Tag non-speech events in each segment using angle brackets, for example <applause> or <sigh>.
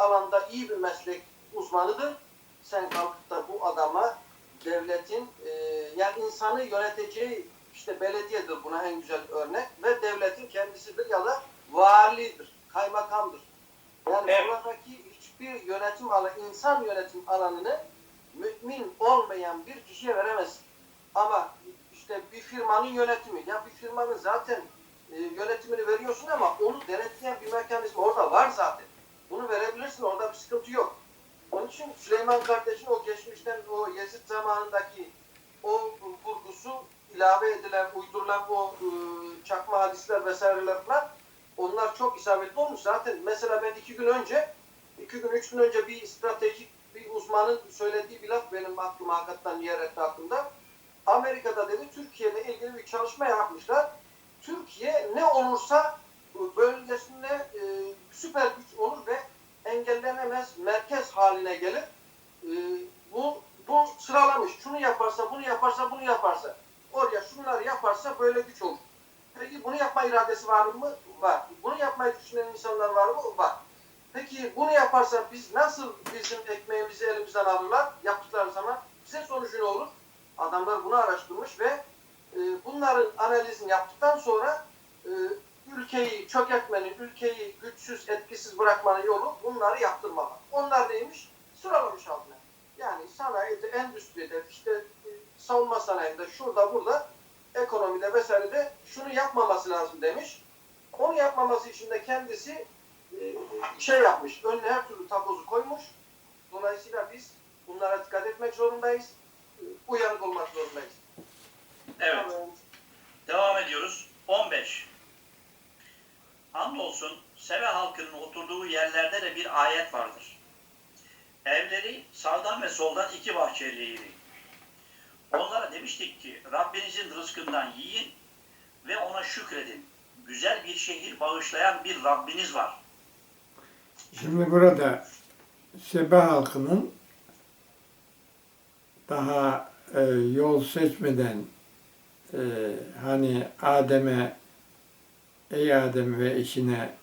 alanda iyi bir meslek uzmanıdır. Sen kalkıp da bu adama devletin e, yani insanı yöneteceği işte belediyedir buna en güzel örnek ve devletin kendisidir ya da validir, kaymakamdır. Yani Evet. buradaki hiçbir yönetim alanı, insan yönetim alanını mümin olmayan bir kişiye veremezsin. Ama işte bir firmanın yönetimi, ya bir firmanın zaten e, yönetimini veriyorsun ama onu denetleyen bir mekanizma orada var zaten. Bunu verebilirsin, orada bir sıkıntı yok. Onun için Süleyman kardeşin o geçmişten o Yezid zamanındaki o vurgusu ilave edilen, uydurulan o e, çakma hadisler vesaireler falan onlar çok isabetli olmuş. Zaten mesela ben iki gün önce, iki gün, üç gün önce bir stratejik bir uzmanın söylediği bir laf benim aklıma hakikaten yer etti aklımda. Amerika'da dedi Türkiye ile ilgili bir çalışma yapmışlar. Türkiye ne olursa bölgesinde e, süper güç olur ve engellenemez merkez haline gelir. E, bu bu sıralamış. Şunu yaparsa, bunu yaparsa, bunu yaparsa. Oraya şunları yaparsa böyle güç olur. Peki bunu yapma iradesi var mı? Var. Bunu yapmayı düşünen insanlar var mı? Var. Peki bunu yaparsa biz nasıl bizim ekmeğimizi elimizden alırlar? Yaptıkları zaman bize sonucu ne olur? Adamlar bunu araştırmış ve e, bunların analizini yaptıktan sonra e, ülkeyi çökertmenin, ülkeyi güçsüz, etkisiz bırakmanın yolu bunları yaptırmamak. Onlar neymiş? Sıralamış altına. Yani sanayide, endüstride, işte e, savunma sanayinde, şurada, burada, ekonomide vesairede şunu yapmaması lazım demiş. Onu yapmaması için de kendisi e, şey yapmış, önüne her türlü takozu koymuş. Dolayısıyla biz bunlara dikkat etmek zorundayız. E, Uyanık olmak zorundayız. Evet. Tamam. Seve halkının oturduğu yerlerde de bir ayet vardır. Evleri sağdan ve soldan iki bahçeliydi. Onlara demiştik ki Rabbinizin rızkından yiyin ve ona şükredin. Güzel bir şehir bağışlayan bir Rabbiniz var. Şimdi burada Sebe halkının daha e, yol seçmeden e, hani Adem'e ey Adem ve eşine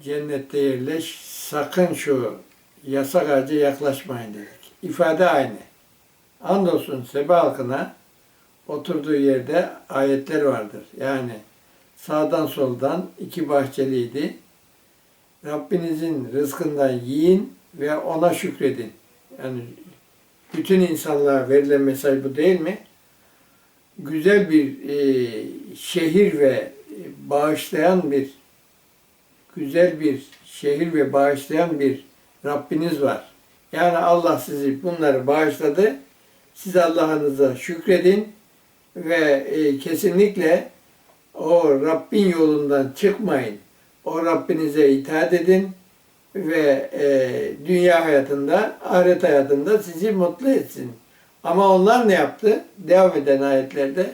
cennette yerleş sakın şu yasak ağaca yaklaşmayın dedik. İfade aynı. Andolsun Sebe halkına oturduğu yerde ayetler vardır. Yani sağdan soldan iki bahçeliydi. Rabbinizin rızkından yiyin ve ona şükredin. Yani bütün insanlığa verilen mesaj bu değil mi? Güzel bir e, şehir ve bağışlayan bir güzel bir şehir ve bağışlayan bir Rabbiniz var. Yani Allah sizi bunları bağışladı. Siz Allah'ınıza şükredin ve e, kesinlikle o Rabbin yolundan çıkmayın. O Rabbinize itaat edin ve e, dünya hayatında, ahiret hayatında sizi mutlu etsin. Ama onlar ne yaptı? Devam eden ayetlerde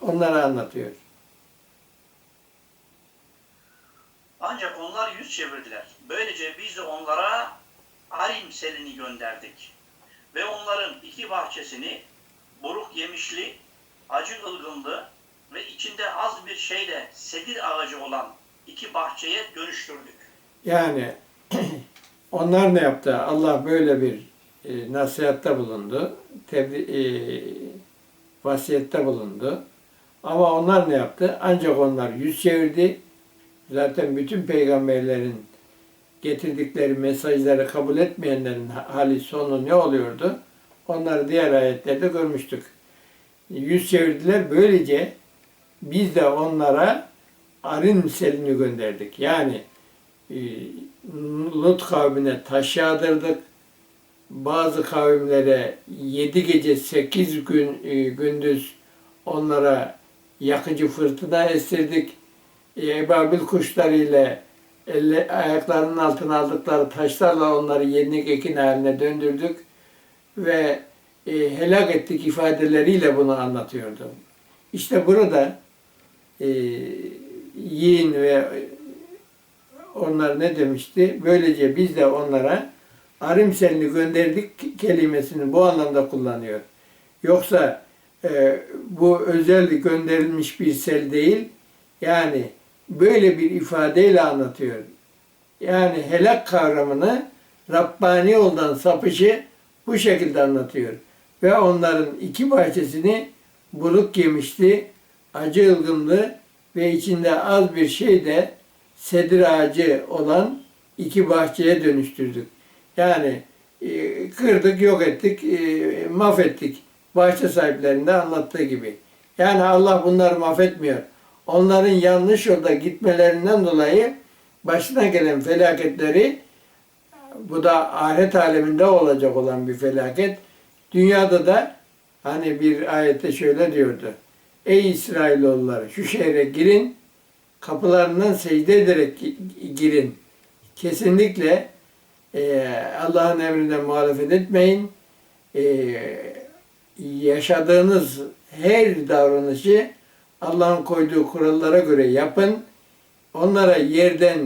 onlara anlatıyor. Ancak onlar yüz çevirdiler. Böylece biz de onlara Arim selini gönderdik. Ve onların iki bahçesini buruk yemişli, acı ılgınlı ve içinde az bir şeyle sedir ağacı olan iki bahçeye dönüştürdük. Yani <clears throat> onlar ne yaptı? Allah böyle bir e, nasihatte bulundu. Tebri, e, vasiyette bulundu. Ama onlar ne yaptı? Ancak onlar yüz çevirdi. Zaten bütün peygamberlerin getirdikleri mesajları kabul etmeyenlerin hali sonu ne oluyordu? Onları diğer ayetlerde görmüştük. Yüz çevirdiler. Böylece biz de onlara arın selini gönderdik. Yani e, Lut kavmine taş yağdırdık. Bazı kavimlere yedi gece sekiz gün e, gündüz onlara yakıcı fırtına estirdik. Ebabil kuşlarıyla elle, ayaklarının altına aldıkları taşlarla onları yenik ekin haline döndürdük ve e, helak ettik ifadeleriyle bunu anlatıyordu. İşte burada e, yiyin ve onlar ne demişti? Böylece biz de onlara arimselini gönderdik kelimesini bu anlamda kullanıyor. Yoksa e, bu özel gönderilmiş bir sel değil. Yani böyle bir ifadeyle anlatıyor. Yani helak kavramını Rabbani yoldan sapışı bu şekilde anlatıyor. Ve onların iki bahçesini buruk yemişti, acı ılgımlı ve içinde az bir şey de sedir ağacı olan iki bahçeye dönüştürdük. Yani e, kırdık, yok ettik, e, mahvettik. Bahçe sahiplerinde anlattığı gibi. Yani Allah bunları mahvetmiyor. Onların yanlış yolda gitmelerinden dolayı başına gelen felaketleri bu da ahiret aleminde olacak olan bir felaket. Dünyada da hani bir ayette şöyle diyordu. Ey İsrailoğulları şu şehre girin, kapılarından secde ederek gi- girin. Kesinlikle e, Allah'ın emrine muhalefet etmeyin. E, yaşadığınız her davranışı Allah'ın koyduğu kurallara göre yapın. Onlara yerden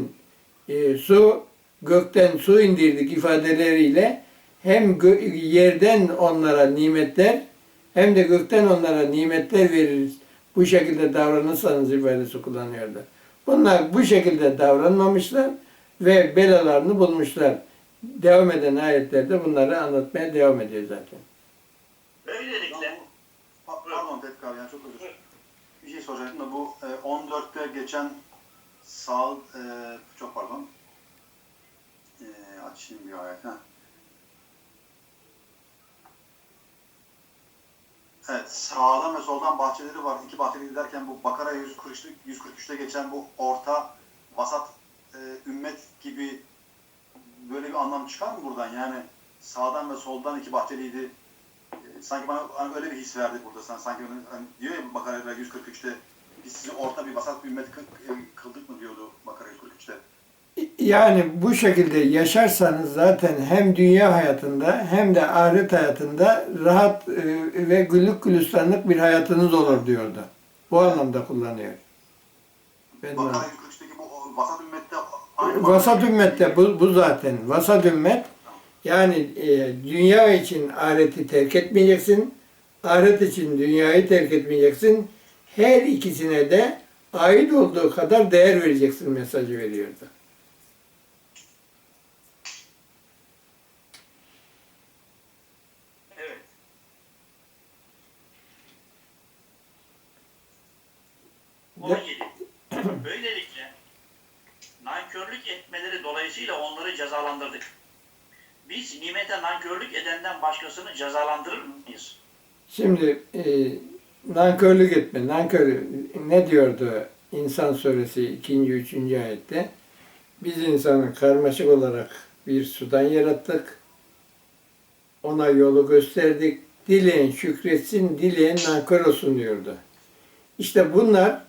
e, su, gökten su indirdik ifadeleriyle hem gö- yerden onlara nimetler hem de gökten onlara nimetler veririz. Bu şekilde davranırsanız ifadesi kullanıyordu. Bunlar bu şekilde davranmamışlar ve belalarını bulmuşlar. Devam eden ayetlerde bunları anlatmaya devam ediyor zaten. Böylelikle Pa- Pardon abi yani çok özür Bir şey soracaktım da bu e, 14'te geçen sağ e, çok pardon e, açayım bir ayet. Heh. Evet sağdan ve soldan bahçeleri var. İki bahçeli giderken bu Bakara 143'te 143'te geçen bu orta vasat e, ümmet gibi böyle bir anlam çıkar mı buradan? Yani sağdan ve soldan iki bahçeliydi. Sanki bana hani öyle bir his verdi burada. Sen sanki hani, diyor ya Bakara 143'te biz sizi orta bir vasat bir ümmet e, kıldık mı diyordu Bakara 143'te. Yani bu şekilde yaşarsanız zaten hem dünya hayatında hem de ahiret hayatında rahat e, ve güllük gülistanlık bir hayatınız olur diyordu. Bu anlamda kullanıyor. Ben Bakara 143'teki bu vasat ümmette aynı Vasat ümmette bu, bu zaten. Vasat ümmet yani e, dünya için ahireti terk etmeyeceksin. Ahiret için dünyayı terk etmeyeceksin. Her ikisine de ait olduğu kadar değer vereceksin mesajı veriyordu. evet. Ne? 17. Böylelikle nankörlük etmeleri dolayısıyla onları cezalandırdık. Biz nimete nankörlük edenden başkasını cezalandırır mıyız? Şimdi e, nankörlük etme. Nankör ne diyordu İnsan suresi 2. 3. ayette? Biz insanı karmaşık olarak bir sudan yarattık. Ona yolu gösterdik. Dileyen şükretsin, dileyen nankör olsun diyordu. İşte bunlar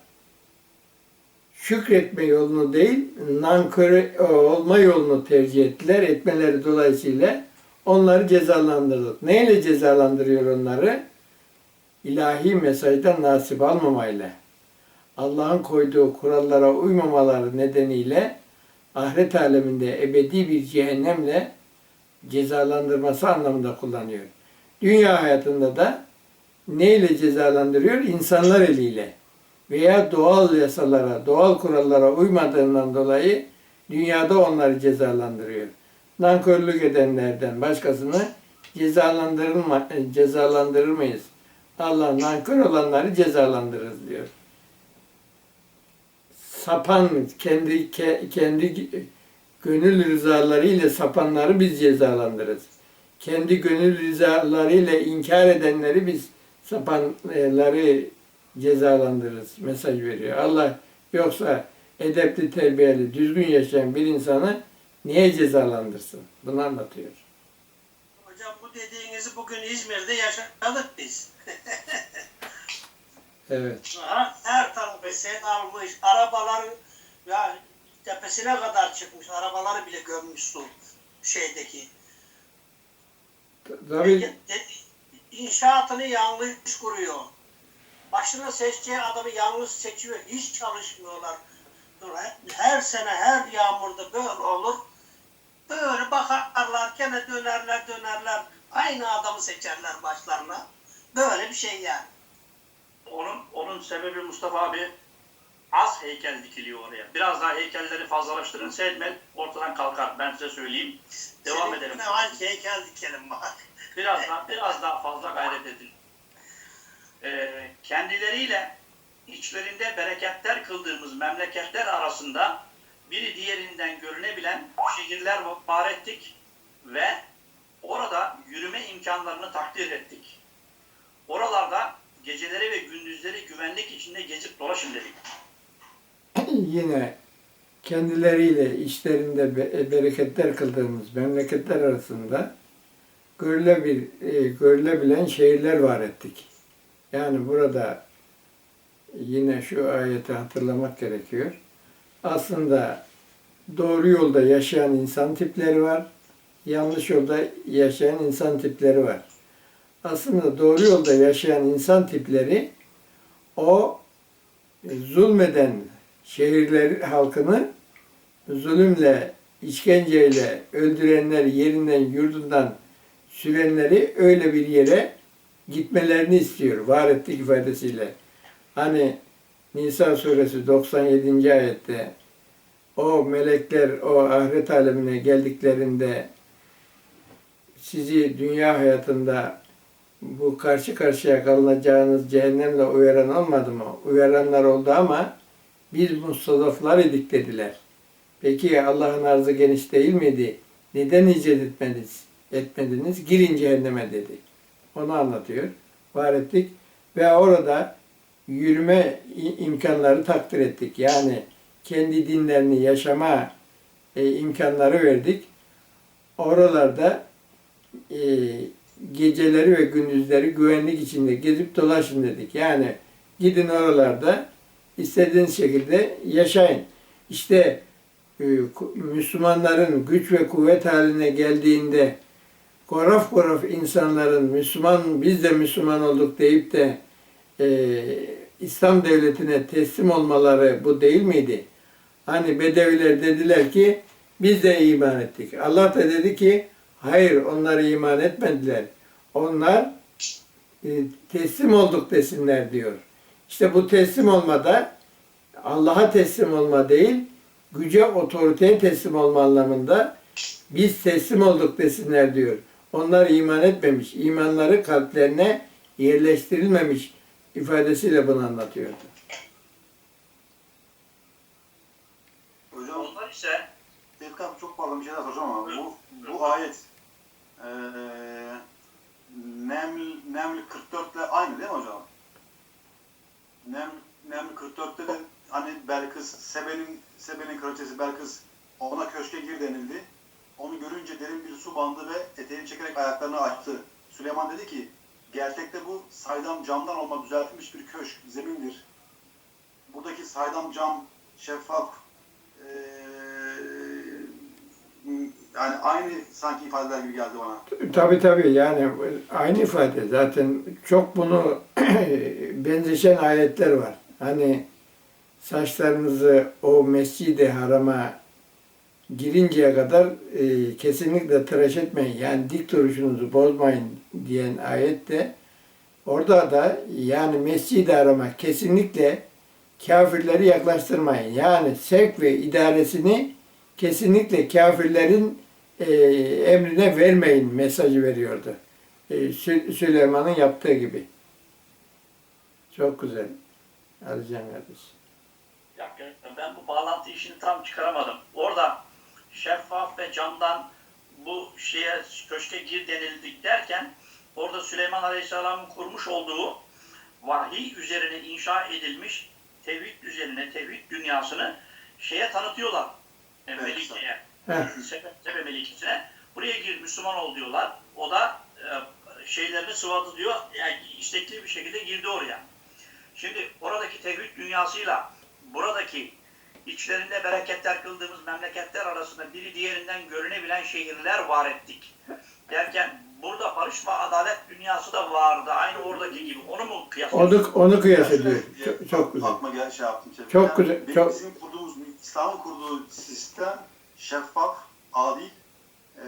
şükretme yolunu değil, nankör olma yolunu tercih ettiler. Etmeleri dolayısıyla onları cezalandırdık. Neyle cezalandırıyor onları? ilahi mesajdan nasip almamayla, Allah'ın koyduğu kurallara uymamaları nedeniyle ahiret aleminde ebedi bir cehennemle cezalandırması anlamında kullanıyor. Dünya hayatında da neyle cezalandırıyor? İnsanlar eliyle veya doğal yasalara, doğal kurallara uymadığından dolayı dünyada onları cezalandırıyor. Nankörlük edenlerden başkasını cezalandırılma, cezalandırır mıyız? Allah nankör olanları cezalandırırız diyor. Sapan kendi ke- kendi gönül rızalarıyla sapanları biz cezalandırırız. Kendi gönül rızalarıyla inkar edenleri biz sapanları cezalandırırız. Mesaj veriyor. Allah yoksa edepli, terbiyeli, düzgün yaşayan bir insanı niye cezalandırsın? Bunu anlatıyor. Hocam bu dediğinizi bugün İzmir'de yaşadık biz. <laughs> Evet. Her tarafı set almış, arabalar ya tepesine kadar çıkmış, arabaları bile gömmüş su şeydeki. Tabii İnşaatını yanlış kuruyor. Başına seçeceği adamı yanlış seçiyor. Hiç çalışmıyorlar. Her sene her yağmurda böyle olur. Böyle bakarlar, gene dönerler dönerler. Aynı adamı seçerler başlarına. Böyle bir şey yani. Onun onun sebebi Mustafa abi az heykel dikiliyor oraya. Biraz daha heykelleri fazlalaştırın. Sedmel ortadan kalkar. Ben size söyleyeyim. Devam Senin edelim. Ne heykel dikelim bak. Biraz daha, biraz daha fazla gayret edin. Kendileriyle içlerinde bereketler kıldığımız memleketler arasında biri diğerinden görünebilen şehirler var ettik ve orada yürüme imkanlarını takdir ettik. Oralarda geceleri ve gündüzleri güvenlik içinde gezip dolaşın dedik. <clears throat> Yine kendileriyle işlerinde be- bereketler kıldığımız memleketler arasında e, görülebilen şehirler var ettik. Yani burada yine şu ayeti hatırlamak gerekiyor. Aslında doğru yolda yaşayan insan tipleri var. Yanlış yolda yaşayan insan tipleri var. Aslında doğru yolda yaşayan insan tipleri o zulmeden şehirler halkını zulümle, işkenceyle öldürenler yerinden, yurdundan sürenleri öyle bir yere gitmelerini istiyor. Var ettik ifadesiyle. Hani Nisa suresi 97. ayette o melekler o ahiret alemine geldiklerinde sizi dünya hayatında bu karşı karşıya kalınacağınız cehennemle uyaran olmadı mı? Uyaranlar oldu ama biz mustazaflar idik dediler. Peki Allah'ın arzı geniş değil miydi? Neden icat etmediniz? etmediniz? Girin cehenneme dedi. Onu anlatıyor. Var ettik. Ve orada yürüme imkanları takdir ettik. Yani kendi dinlerini yaşama e, imkanları verdik. Oralarda e, geceleri ve gündüzleri güvenlik içinde gezip dolaşın dedik. Yani gidin oralarda istediğiniz şekilde yaşayın. İşte e, Müslümanların güç ve kuvvet haline geldiğinde koraf koraf insanların Müslüman biz de Müslüman olduk deyip de e, İslam devletine teslim olmaları bu değil miydi? Hani Bedeviler dediler ki biz de iman ettik. Allah da dedi ki hayır onlar iman etmediler. Onlar e, teslim olduk desinler diyor. İşte bu teslim olmada Allah'a teslim olma değil, güce, otoriteye teslim olma anlamında biz teslim olduk desinler diyor. Onlar iman etmemiş, imanları kalplerine yerleştirilmemiş ifadesiyle bunu anlatıyordu. Hocam Onlar ise abi çok pardon bir şey daha soracağım ama bu, bu ayet eee Neml, Neml 44 ile aynı değil mi hocam? Nem, Neml 44'te de hani Belkıs, Sebe'nin Sebe'nin kraliçesi Belkıs ona köşke gir denildi. Onu görünce derin bir su bandı ve eteğini çekerek ayaklarını açtı. Süleyman dedi ki gerçekte bu saydam camdan olma düzeltilmiş bir köşk, zemindir. Buradaki saydam cam şeffaf, eee, yani aynı sanki ifadeler gibi geldi bana. Tabi tabi yani aynı ifade zaten çok bunu <clears throat> benzeşen ayetler var. Hani saçlarınızı o mescidi harama girinceye kadar e, kesinlikle tıraş etmeyin. Yani dik duruşunuzu bozmayın diyen ayette orada da yani mescidi harama kesinlikle kafirleri yaklaştırmayın. Yani sevk ve idaresini kesinlikle kafirlerin e, emrine vermeyin mesajı veriyordu. E, Sü- Süleyman'ın yaptığı gibi. Çok güzel. Alacağım kardeş. Ya, ben bu bağlantı işini tam çıkaramadım. Orada şeffaf ve camdan bu şeye köşke gir denildik derken orada Süleyman Aleyhisselam'ın kurmuş olduğu vahiy üzerine inşa edilmiş tevhid üzerine, tevhid dünyasını şeye tanıtıyorlar. E, Evet. Melike'ye. Heh. Sebe, Sebe Melikesi'ne. Buraya gir Müslüman ol diyorlar. O da e, şeylerini sıvadı diyor. Yani istekli bir şekilde girdi oraya. Şimdi oradaki tevhid dünyasıyla buradaki içlerinde bereketler kıldığımız memleketler arasında biri diğerinden görünebilen şehirler var ettik. Derken burada barış ve adalet dünyası da vardı. Aynı oradaki gibi. Onu mu kıyaslıyorsun? Onu, onu kıyas ediyor. Çok, çok güzel. Aklıma gel şey yaptım. Şey. Çok güzel, Bizim, çok- bizim kurduğumuz, İslam'ın kurduğu sistem şeffaf, adil, eee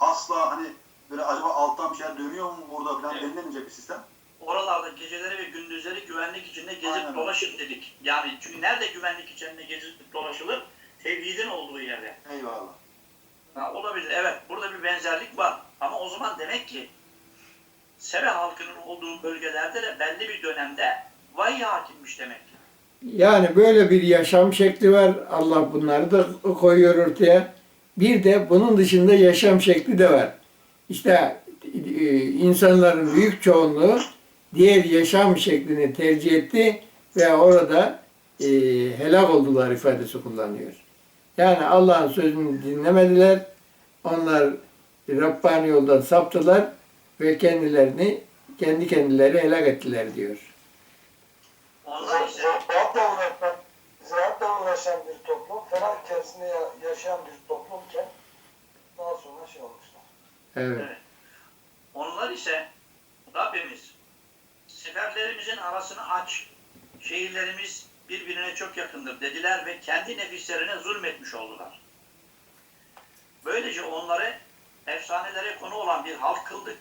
asla hani böyle acaba alttan bir şeyler dönüyor mu burada falan Evet. denilemeyecek bir sistem. Oralarda geceleri ve gündüzleri güvenlik içinde gezip Aynen öyle. dolaşın dedik. Yani çünkü nerede güvenlik içinde gezip dolaşılır? Tevhidin olduğu yerde. Eyvallah. Ha, olabilir evet burada bir benzerlik var. Ama o zaman demek ki Sebe halkının olduğu bölgelerde de belli bir dönemde vahiy hakimmiş demek. Yani böyle bir yaşam şekli var. Allah bunları da koyuyor ortaya. Bir de bunun dışında yaşam şekli de var. İşte e, insanların büyük çoğunluğu diğer yaşam şeklini tercih etti ve orada e, helak oldular ifadesi kullanıyor. Yani Allah'ın sözünü dinlemediler. Onlar Rabbani yoldan saptılar ve kendilerini kendi kendileri helak ettiler diyor. Onlar uğraşan, ziraatla uğraşan bir toplum, ferah içerisinde ya- yaşayan bir toplumken daha sonra şey olmuşlar. Evet. Onlar ise Rabbimiz seferlerimizin arasını aç. Şehirlerimiz birbirine çok yakındır dediler ve kendi nefislerine zulmetmiş oldular. Böylece onları efsanelere konu olan bir halk kıldık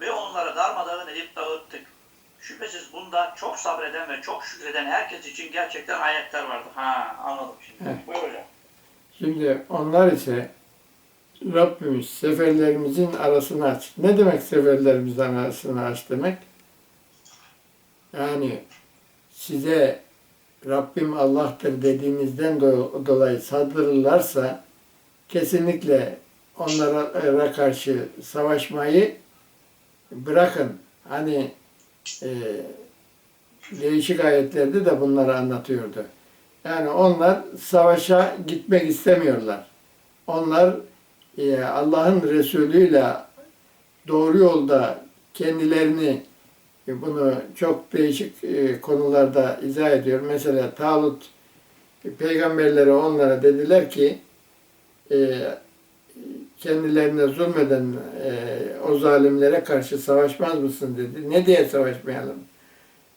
ve onları darmadağın edip dağıttık. Şüphesiz bunda çok sabreden ve çok şükreden herkes için gerçekten ayetler vardır. Ha anladım şimdi. Evet. Buyur hocam. Şimdi onlar ise Rabbimiz seferlerimizin arasını aç. Ne demek seferlerimizin arasını aç demek? Yani size Rabbim Allah'tır dediğinizden do- dolayı saldırırlarsa kesinlikle onlara karşı savaşmayı bırakın. Hani e, değişik ayetlerde de bunları anlatıyordu. Yani onlar savaşa gitmek istemiyorlar. Onlar e, Allah'ın Resulüyle doğru yolda kendilerini bunu çok değişik e, konularda izah ediyor. Mesela Talut e, peygamberlere onlara dediler ki e, kendilerine zulmeden e, o zalimlere karşı savaşmaz mısın dedi. Ne diye savaşmayalım?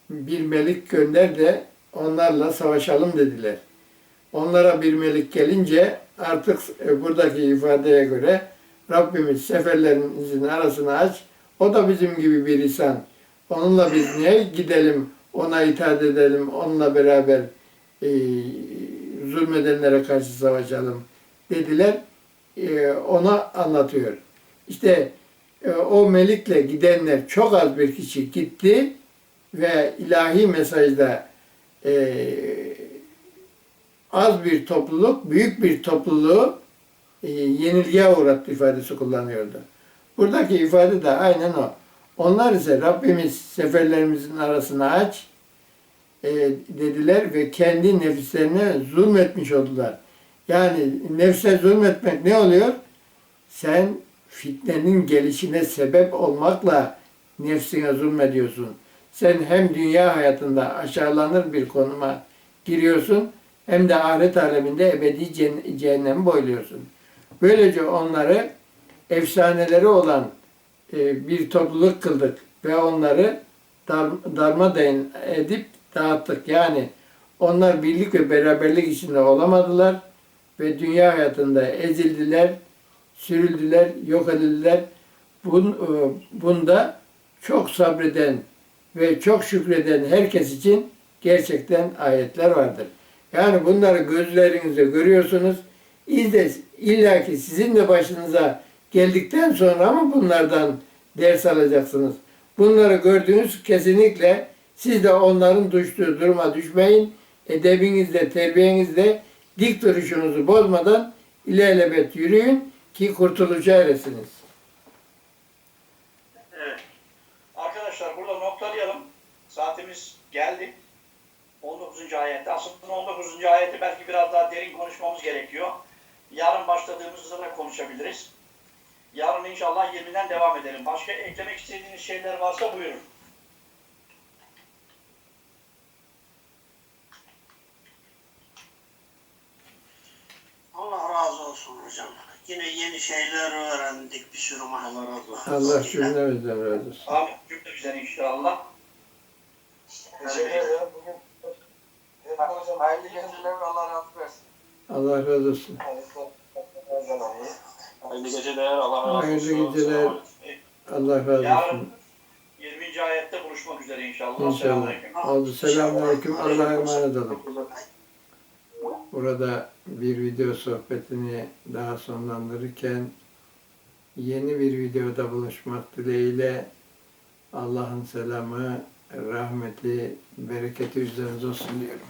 Bir melik gönder de onlarla savaşalım dediler. Onlara bir melik gelince artık e, buradaki ifadeye göre Rabbimiz seferlerimizin arasını aç. O da bizim gibi bir insan. Onunla biz niye gidelim, ona itaat edelim, onunla beraber e, zulmedenlere karşı savaşalım dediler. E, ona anlatıyor. İşte e, o melikle gidenler çok az bir kişi gitti ve ilahi mesajda e, az bir topluluk, büyük bir topluluğu e, yenilgiye uğrattı ifadesi kullanıyordu. Buradaki ifade de aynen o. Onlar ise Rabbimiz seferlerimizin arasını aç e, dediler ve kendi nefislerine zulmetmiş oldular. Yani nefse zulmetmek ne oluyor? Sen fitnenin gelişine sebep olmakla nefsine zulmediyorsun. Sen hem dünya hayatında aşağılanır bir konuma giriyorsun hem de ahiret aleminde ebedi cehennemi boyluyorsun. Böylece onları efsaneleri olan e, bir topluluk kıldık ve onları dar, darmadağın edip dağıttık. Yani onlar birlik ve beraberlik içinde olamadılar ve dünya hayatında ezildiler, sürüldüler, yok edildiler. Bun, e, bunda çok sabreden ve çok şükreden herkes için gerçekten ayetler vardır. Yani bunları gözlerinizle görüyorsunuz. İlla ki sizin de başınıza geldikten sonra ama bunlardan ders alacaksınız. Bunları gördüğünüz kesinlikle siz de onların düştüğü duruma düşmeyin. Edebinizle, terbiyenizle dik duruşunuzu bozmadan ilelebet yürüyün ki kurtuluşa eresiniz. Arkadaşlar burada noktalayalım. Saatimiz geldi. 19. ayette. Aslında 19. ayeti belki biraz daha derin konuşmamız gerekiyor. Yarın başladığımızda da konuşabiliriz. Yarın inşallah 20'den devam edelim. Başka eklemek istediğiniz şeyler varsa buyurun. Allah razı olsun hocam. Yine yeni şeyler öğrendik bir sürü Allah razı olsun. Allah cümlemizden razı olsun. Amin. Cümlemizden inşallah. Teşekkür ederim. Bugün hocam, Hayırlı geceler Allah razı versin. Allah razı olsun. her zaman iyi. Hayırlı geceler. Allah razı olsun. Hayırlı geceler. Allah razı olsun. 20. ayette buluşmak üzere inşallah. İnşallah. Oldu. Selamünaleyküm. Allah'a emanet olun. Burada bir video sohbetini daha sonlandırırken yeni bir videoda buluşmak dileğiyle Allah'ın selamı, rahmeti, bereketi üzerinize olsun diyorum.